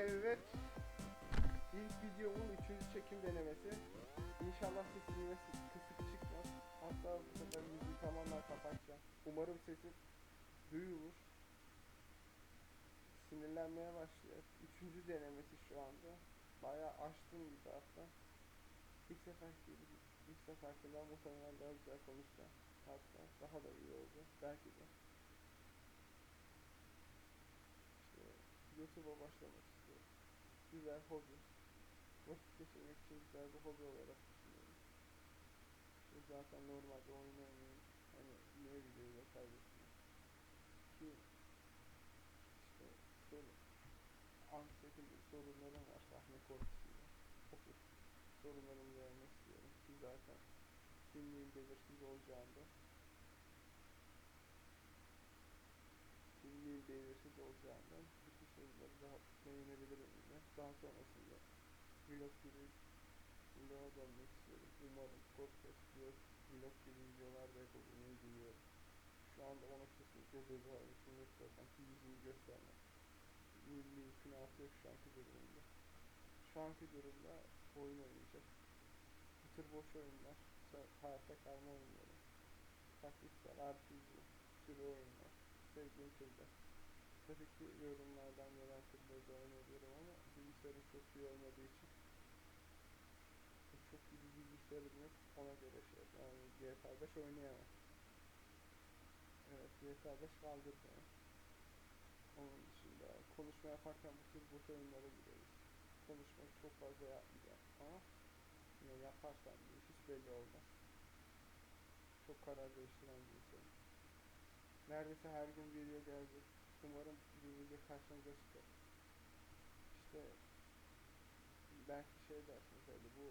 Evet. İlk videomun üçüncü çekim denemesi. İnşallah sesim yine sı- kısık çıkmaz. Hatta bu sefer müziği tamamen kapatacağım. Umarım sesim duyulur. Sinirlenmeye başlıyor. Üçüncü denemesi şu anda. Bayağı açtım bir taraftan. İlk sefer ilk seferkinden muhtemelen daha güzel konuşacağım. Hatta daha da iyi oldu. Belki de. İşte YouTube'a başlamak. Güzel hobi. Vakit geçirmek için güzel bir hobi olarak düşünüyorum. İşte zaten normalde oyun oynuyorum. Hani niye videoyla kaybettim? Ki işte şöyle anksiyete gibi sorunlarım var sahne korkusuyla. Okul sorunlarımı vermek istiyorum ki zaten kimliğin belirsiz olacağında kimliğin belirsiz olacağından bütün soruları rahatlıkla yenebilirim yine. Daha sonrasında vlog gibi vloga dönmek istiyorum. Umarım podcast, vlog, vlog gibi videolar da yapabilmeyi diliyorum. Şu anda ona kesinlikle rezervasyon yok zaten ki yüzümü göstermek. Milli mümkünatı yok şu anki durumunda. Şu anki durumda oyun oynayacak. Bu tür boş oyunlar, hayatta kalma oyunları, taktiksel RPG, sürü oyunlar, sevdiğim türler. Tabii ki yorumlardan türleri de oynayabilirim ama bilgisayarım çok iyi olmadığı için çok iyi bilgisayarım yok. Ona göre şey yani GTA 5 oynayamam. Evet GTA 5 kaldırdı. Onun dışında konuşma yaparken bu tür boş oyunlara giriyoruz. Konuşmayı çok fazla yapmayacağım ama yine yaparsam diye hiç belli olmaz. Çok karar değiştiren bir insanım. Neredeyse her gün video gelecek. Umarım bir video karşınıza çıkar. İşte belki şey dersiniz öyle bu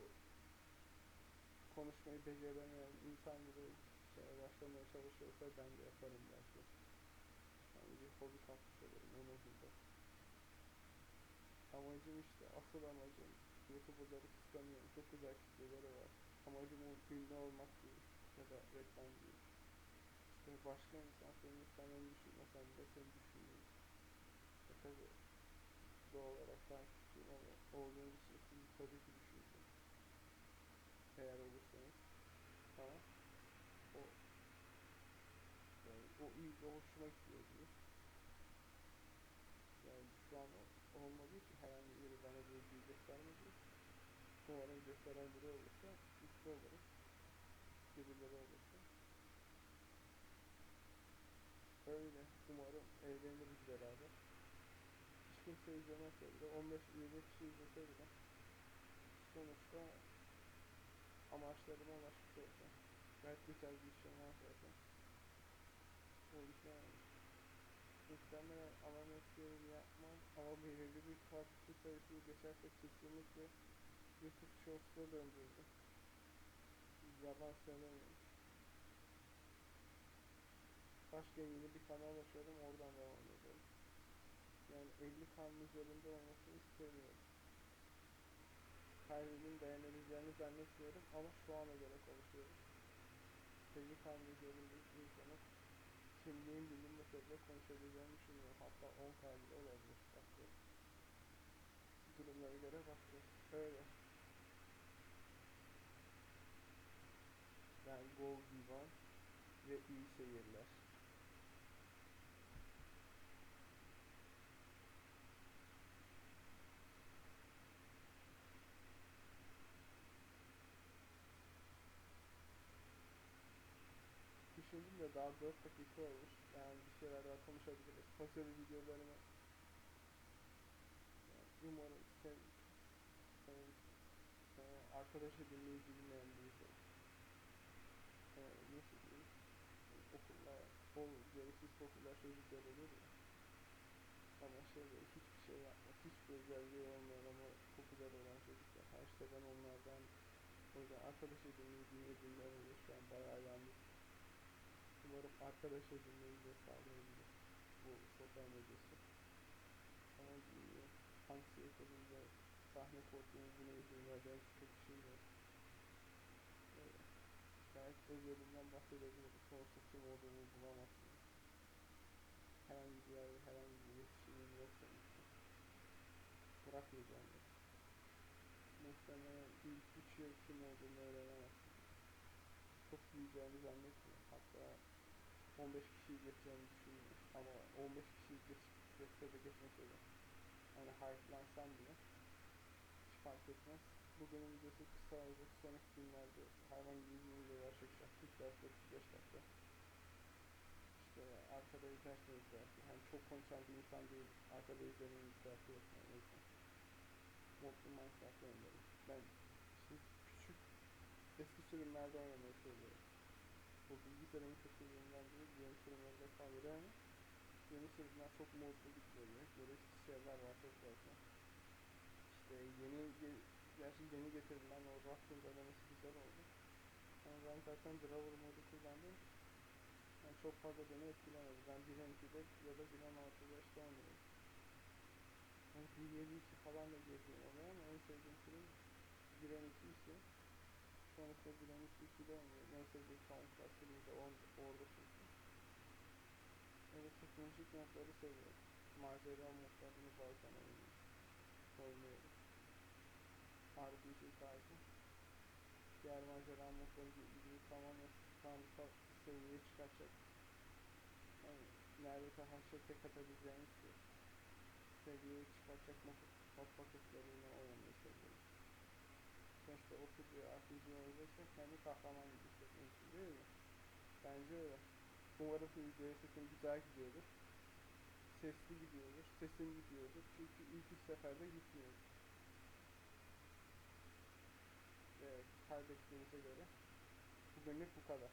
konuşmayı beceremeyen insan bile şeye başlamaya çalışıyorsa ben de yaparım belki. Yani bir hobi kapmış olurum en azından. Amacım işte asıl amacım YouTuber'ları kıskanıyorum. Çok güzel kitleleri var. Amacım o ünlü olmak değil ya da reklam değil. İşte başka insan senin istemeni düşünmesen bile seni düşünüyor. E tabi doğal olarak takipçiyim ama olduğunuz için sizi tabii ki düşüneceğim. Eğer olursanız. Ama o yani o de hoşuma gidiyor diyor. Yani şu an olmadığı için herhangi biri bana bir ilgi göstermedi. Umarım gösteren biri olursa mutlu olurum. Birileri olursa. Öyle. Umarım eğleniriz beraber. Hiç kimse izlemezse bile 15-20 kişi izlese bile sonuçta amaçlarıma ulaşmış olacağım. Gayet güzel bir var zaten. O yüzden muhtemelen ana mesleğimi yapmam ama belirli bir takipçi sayısını geçerse kesinlikle YouTube Shorts'a döndürdüm. Yalan söylemiyorum. Başka yeni bir kanal açıyorum oradan devam ediyorum. Yani 50 kanın üzerinde olmasını istemiyorum. Her birinin beğenebileceğini zannetmiyorum ama şu ana göre konuşuyorum. 50 kanın üzerinde insanın kimliğin bilinmese bile konuşabileceğini düşünüyorum. Hatta 10 kan bile olabilir. Bakacağız. Durumlara göre bakacağız. Öyle. Ben Go Divan ve iyi seyirler. De daha 4 dakika olmuş. Yani bir şeyler daha konuşabiliriz. Başarı videolarımı yani umarım sen, sen, sen arkadaş edinmeyi bilmeyen birisi e, nasıl diyeyim? Okulda o gereksiz popüler çocuklar olur ya. Ama şey hiçbir şey yapmaz. Hiçbir özelliği olmayan ama popüler olan çocuklar. Ha işte ben onlardan o yüzden arkadaş edinmeyi bilmediğimler oluyor şu an bayağı yalnız umarım arkadaş edinmeyi de sağlayabilir bu sosyal medyası ama bilmiyorum anksiyetemin ve sahne korkumu buna izin vereceğim çok şey yok Öyle. Gayet özelinden bahsedebilirim. Sonuçta kim olduğumu bulamazsınız. Herhangi bir yerde herhangi bir iletişimim yok sonuçta. bırakmayacağım. Muhtemelen ilk 3 yıl kim olduğunu öğrenemezsin. Çok büyüyeceğini zannetmiyorum. Hatta 15 kişiyi geçeceğini düşünmüyorum. Ama 15 kişiyi geç, geçse de geçmese de hani hype'lansam bile hiç fark etmez. Bugünün videosu kısa olacak. Sonraki günlerde hayvan gibi uzun videolar çekeceğim. 40 dakika, 35 dakika. İşte arkada izlerseniz belki. Hani çok konuşan bir insan değil. Arkada izlemenin ihtiyacı yok. Yani o yüzden. Minecraft oynuyorum. Ben şimdi küçük eski sürümlerde oynamayı seviyorum. Bilgisayarın kötü sürümünden değil, yeni sürümlerde kalır ama yeni sürümler çok modlu gidiyor. Gereksiz şeyler var çok fazla. İşte yeni, ge- gerçi yeni getirilen o Raptor denemesi güzel oldu. Ama ben zaten Draver modu kullandım. Yani çok fazla beni etkilemedi. Ben 1.2'de ya da 1.6'da oynuyorum. Yani 1.7.2 falan da girdiğim oluyor ama en sevdiğim sürüm 1.2 ise sonrasında 1.2'de oynuyorum. En sevdiğim Soundclass sürümü de or- orada çünkü. Öyle teknolojik modları seviyorum. Macera modlarını bazen oynuyorum. Oynuyorum. RPG tarzı. Diğer macera modları gibi tamamen tanrısal seviyeye çıkartacak. Yani neredeyse her şey tek atabileceğimiz bir seviyeye çıkartacak mod, mod paketlerini oynamayı seviyorum. Sonuçta o tür bir RPG oynayacaksak kendi kahraman gibi hissetmelisin değil mi? Bence öyle. Umarım bu videoya sesim güzel gidiyordur. Sesli gidiyordur. Sesim gidiyordur. Çünkü ilk üç seferde gitmiyor. Evet, kaydettiğimize göre bugünlük bu kadar.